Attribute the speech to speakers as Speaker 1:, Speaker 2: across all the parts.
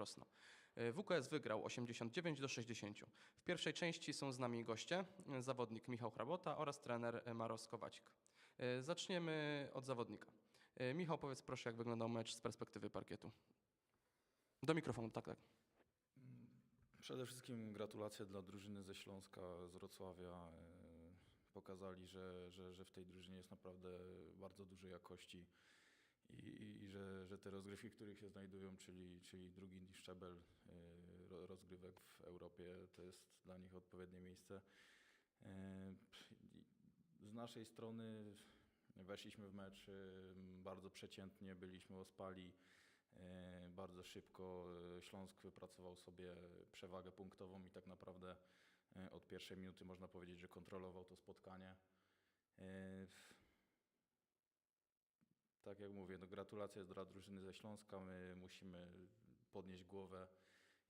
Speaker 1: Krosno. E, WKS wygrał 89 do 60. W pierwszej części są z nami goście, e, zawodnik Michał Hrabota oraz trener Maros Kowacik. E, Zaczniemy od zawodnika. Michał, powiedz proszę, jak wyglądał mecz z perspektywy parkietu. Do mikrofonu, tak, tak.
Speaker 2: Przede wszystkim gratulacje dla drużyny ze Śląska, z Wrocławia. Pokazali, że, że, że w tej drużynie jest naprawdę bardzo dużej jakości i, i, i że, że te rozgrywki, w których się znajdują, czyli, czyli drugi szczebel e, ro- rozgrywek w Europie, to jest dla nich odpowiednie miejsce. E, Z naszej strony weszliśmy w mecz e, bardzo przeciętnie, byliśmy ospali. Bardzo szybko Śląsk wypracował sobie przewagę punktową i tak naprawdę od pierwszej minuty można powiedzieć, że kontrolował to spotkanie. Tak jak mówię, no gratulacje dla drużyny ze Śląska. My musimy podnieść głowę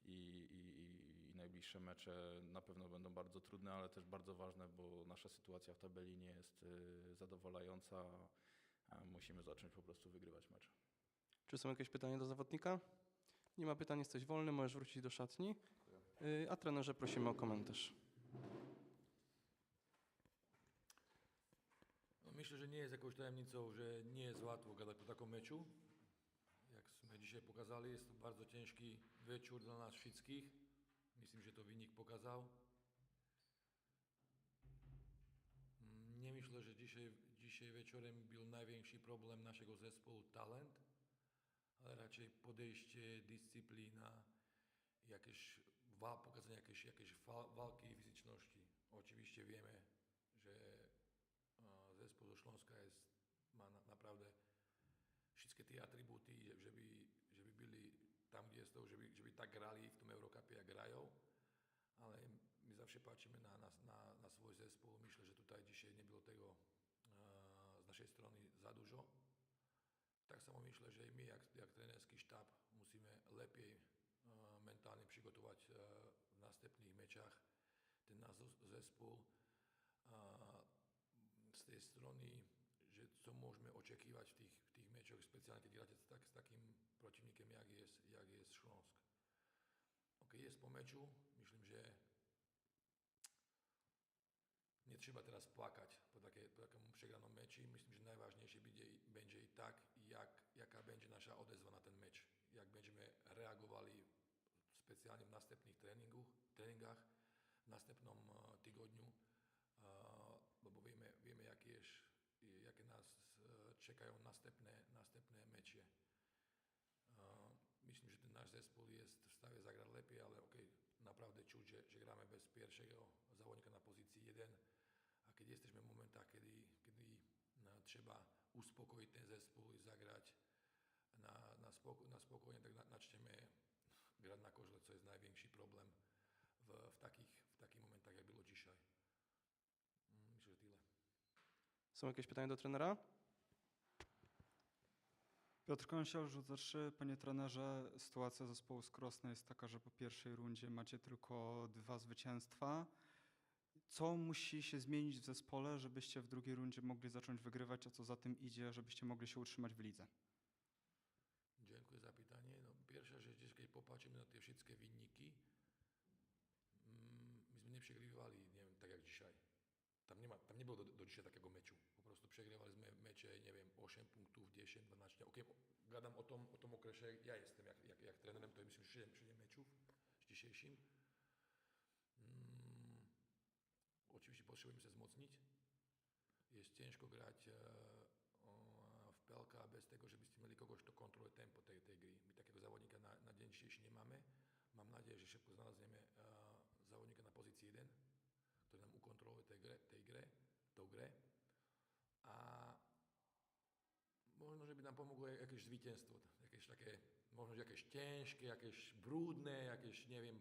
Speaker 2: i, i, i- najbliższe mecze na pewno będą bardzo trudne, ale też bardzo ważne, bo nasza sytuacja w tabeli nie jest e, zadowalająca. Musimy zacząć po prostu wygrywać mecze.
Speaker 1: Czy są jakieś pytania do zawodnika? Nie ma pytań, jesteś wolny, możesz wrócić do szatni. E, A trenerze prosimy o komentarz.
Speaker 3: No myślę, że nie jest jakąś tajemnicą, że nie jest łatwo gadać po takim meczu. Jak dzisiaj pokazali, jest to bardzo ciężki wieczór dla nas wszystkich. Myslím, že to wynik pokazał. Nie myślę, że dzisiaj, dzisiaj wieczorem był największy problem naszego zespołu talent, ale raczej podejście, dyscyplina, jakieś pokazanie jakiejś, jakiejś walki i fizyczności. Oczywiście wiemy, że a zespół ze Śląska jest, ma na, naprawdę wszystkie te atrybuty, že- že by, že by byli tam, kde jsou, že by, že by tak grali v tom Eurocupě, jak hrajou. Ale my zawsze patrzymy na, na, na, na svoj zespół. Myślę, że tutaj dzisiaj nie było tego a, z naszej strony za. Tak samo myślę, że i my, jak, jak trenerski sztab, musimy lepiej a, mentalnie przygotować a, w następnych meczach ten nasz. A, z tej strony, co môžeme očekávať v tých, v tých mečoch, speciálne keď hráte tak, s takým protivníkem, jak je, jak je Šlonsk. OK, jest po meczu, myslím, že netreba teraz plakať po, také, po takému przegranom meči. Myslím, že najvážnejšie bude, będzie tak, jak, jaká będzie nasza odezva na ten meč. Jak będziemy reagovali specjalnie w następnych treningu, treningach, v następnom eh, tygodniu, čekajú następné, następné meče. Eh, Myslím, že ten náš zespol je v stave zagrať lepšie, ale OK, naprawdę čuť, že, že hráme bez pierwszego zawodnika na pozycji 1 a keď jesteśmy w momentach, kiedy, kiedy trzeba uspokoić ten zespół i zagrać na, na, spoko, na spokojnie, tak načneme grać na kożle, co jest największy problem w, w, takich, w takich momentach, jak było dzisiaj. Mm, Myślę, że tyle.
Speaker 1: Są jakieś pytania do trenera?
Speaker 4: Piotr Kąsiel, za trzy. Panie trenerze, sytuacja zespołu z Krosna jest taka, że po pierwszej rundzie macie tylko dwa zwycięstwa. Co musi się zmienić w zespole, żebyście w drugiej rundzie mogli zacząć wygrywać, a co za tym idzie, żebyście mogli się utrzymać w lidze?
Speaker 3: Dziękuję za pytanie. No, pierwsza rzecz, kiedy popatrzymy na te wszystkie wyniki, mm, myśmy nie przegrywali, nie wiem, tak jak dzisiaj. Tam nie, ma, tam nie było do, do dzisiaj takiego meczu. Po prostu przegrywaliśmy mecze, nie wiem, 8 punktów, 10, 12. Okej, gadam o tom, o tom okresie, ja jestem jak, jak, jak trenerem, to myslím 7, 7 meczów z dzisiejszym. Mm, oczywiście potrzebujemy się wzmocnić. Jest ciężko grać e, o, w pelka bez tego, żebyście mieli kogoś, kto kontroluje tempo tej, tej gry. My takiego zawodnika na, na dzień dzisiejszy nie mamy. Mam nadzieję, że szybko znalazniemy e, zawodnika na pozycji 1, Petrolove tej gre, tej. A možno, že by nám pomohlo aj akéž zvítenstvo, akéž také, možno, že akéž tenžké, akéž brúdne, akéž, neviem,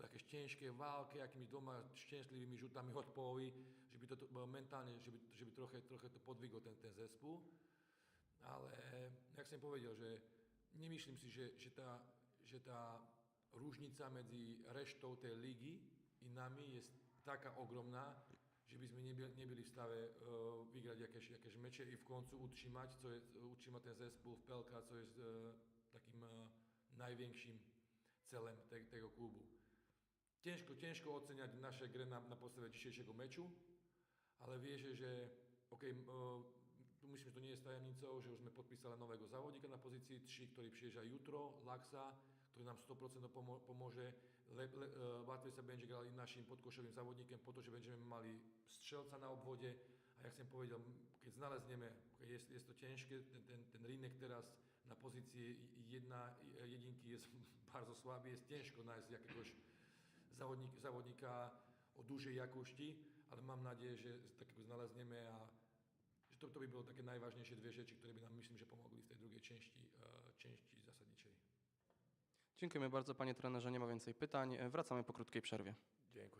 Speaker 3: po také ťažké válke, akými dvoma štenšlivými žutami odpovy. že by to mentálne, že by, že by troche, troche to podvigol ten, ten zespú. Ale, jak som povedal, že nemyslím si, že, že, tá, že tá rúžnica medzi reštou tej ligy i nami je taká ogromná, že by sme nebyli, nebyli v stave uh, vygrať jakieś mecze i v koncu utrzymać, co jest, utrzymać ten zespół w PLK, co jest uh, takým uh, największym celém te, tego klubu. Ťažko, ťažko oceniať naše gry na, na podstave dzisiejszego meczu, ale vieš, že OK, uh, myslím, že to nie je tajemnicou, že už sme podpísali nového závodníka na pozícii 3, ktorý priježdža jutro, Laxa, ktorý nám 100% pomo- pomôže. Le, le, Latvia sa będzie grali našim podkošovým závodníkem, pretože będziemy mali strzelca na obvode. A jak som povedal, keď znalezneme, je, je to ťažké, ten, ten, ten rinek teraz na pozícii jedna, jedinky je bardzo slabý, je ťažko nájsť jakégoś závodník, závodníka o dužej jakosti, ale mám nádej, že takého znalezneme a že to, to by bolo také najvážnejšie dve rzeczy, ktoré by nám myslím, že pomogli w tej drugiej części, e.
Speaker 1: Dziękujemy bardzo panie trenerze, nie ma więcej pytań. Wracamy po krótkiej przerwie.
Speaker 3: Dziękuję.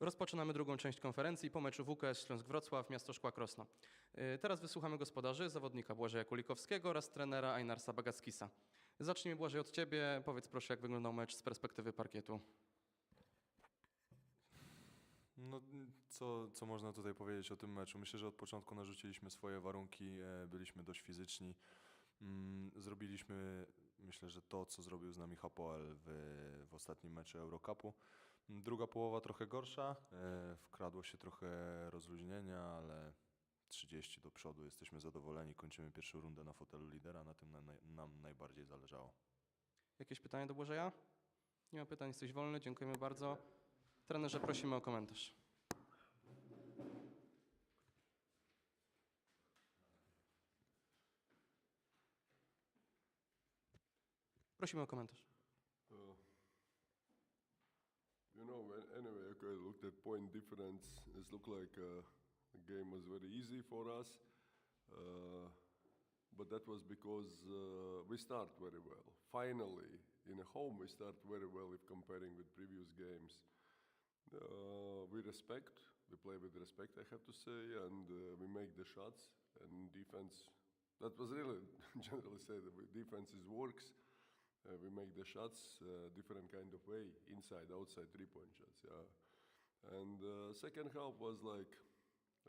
Speaker 1: Rozpoczynamy drugą część konferencji po meczu WKS Śląsk-Wrocław, miasto Szkła Krosno. E, Teraz wysłuchamy gospodarzy, zawodnika Błażeja Kulikowskiego oraz trenera Einarsa Bagaskisa. Zacznijmy Błażej od Ciebie. Powiedz proszę, jak wyglądał mecz z perspektywy parkietu.
Speaker 5: No, co, co można tutaj powiedzieć o tym meczu? Myślę, że od początku narzuciliśmy swoje warunki, e, byliśmy dość fizyczni. Mm, Zrobiliśmy, myślę, że to, co zrobił z nami Hapoel w, w ostatnim meczu Eurocupu. Druga połowa trochę gorsza, e, wkradło się trochę rozluźnienia, ale 30 do przodu, jesteśmy zadowoleni, kończymy pierwszą rundę na fotelu lidera, na tym na, na, nam najbardziej zależało.
Speaker 1: Jakieś pytania do Błażeja? Nie ma pytań, jesteś wolny, dziękujemy bardzo. Trenerze, prosimy o komentarz. Prosimy o komentarz.
Speaker 6: Anyway, okay, looked at point difference. It looked like uh, the game was very easy for us, uh, but that was because uh, we start very well. Finally, in a home, we start very well if comparing with previous games. Uh, we respect, we play with respect, I have to say, and uh, we make the shots. And defense, that was really generally said. Defense is works. Uh, we make the shots uh, different kind of way, inside, outside, three-point shots. Yeah, and uh, second half was like,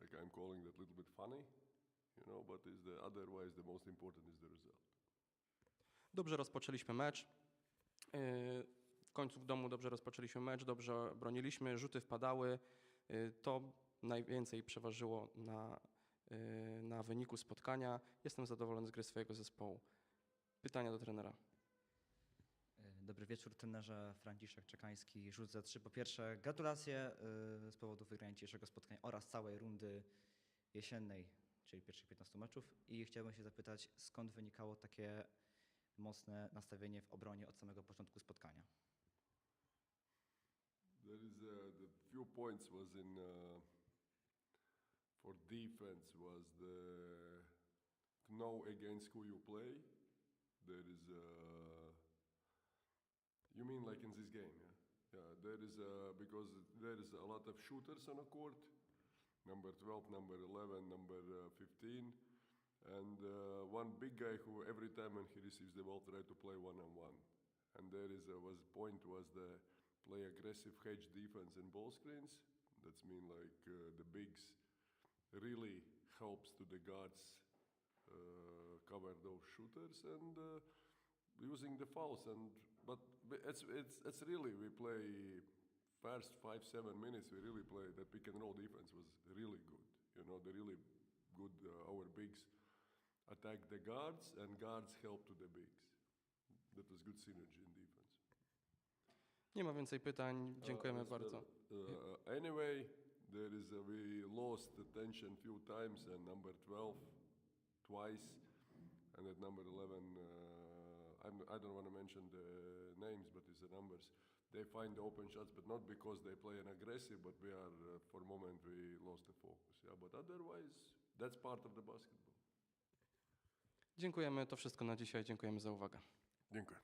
Speaker 6: like I'm calling that little bit funny, you know. But is the otherwise the most important is the result.
Speaker 1: Dobrze rozpoczęliśmy mecz. Yy, W końcu w domu dobrze rozpoczęliśmy mecz, dobrze broniliśmy, rzuty wpadały. Yy, To najwięcej przeważyło na, yy, na wyniku spotkania. Jestem zadowolony z gry swojego zespołu. Pytania do trenera.
Speaker 7: Dobry wieczór, trenerze Franciszek Czekański, rzut za trzy. Po pierwsze, gratulacje y, z powodu wygrania dzisiejszego spotkania oraz całej rundy jesiennej, czyli pierwszych 15 meczów. I chciałbym się zapytać, skąd wynikało takie mocne nastawienie w obronie od samego początku spotkania?
Speaker 6: There is uh, the few points was in uh, for defense was the know against who you play. There is uh, you mean like in this game, yeah? Yeah, there is uh, because there is a lot of shooters on the court. Number 12, number 11, number uh, 15, and uh, one big guy who every time when he receives the ball try to play one on one. And there is a, was point was the play aggressive hedge defense and ball screens. That's mean like uh, the bigs really helps to the guards uh, cover those shooters and uh, using the fouls and but it's it's it's really we play first five seven minutes we really play that pick and roll defense was really good you know the really good uh, our bigs attack the guards and guards help to the bigs that was good synergy in defense.
Speaker 1: Nie ma więcej pytań. Dziękujemy
Speaker 6: Uh, as well,
Speaker 1: bardzo.
Speaker 6: Uh, anyway, there is a, we lost attention few times and number 12 twice and at number 11 uh, I'm, I don't want to mention the names but it's the numbers they find the open shots but not because they play an aggressive but we are uh, for a moment we lost the focus yeah but otherwise that's part of the basketball
Speaker 1: Dziękujemy. To wszystko na dzisiaj. Dziękujemy za uwagę.
Speaker 6: Dziękuję.